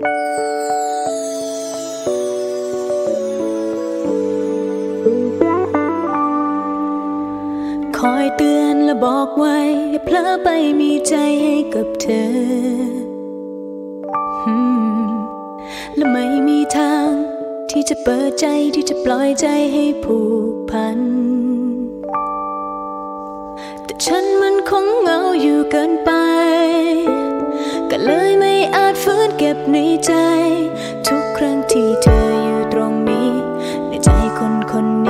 คอยเตือนและบอกไว้เพลอไปมีใจให้กับเธอ และไม่มีทางที่จะเปิดใจที่จะปล่อยใจให้ผูกพัน แต่ฉันมันคงเหงาอยู่เกินไป ก็เลยไม่ นเก็บในใจ ทุกครั้งที่เธออยู่ตรงนี้ ในใจคนคนนี้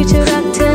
you to rock till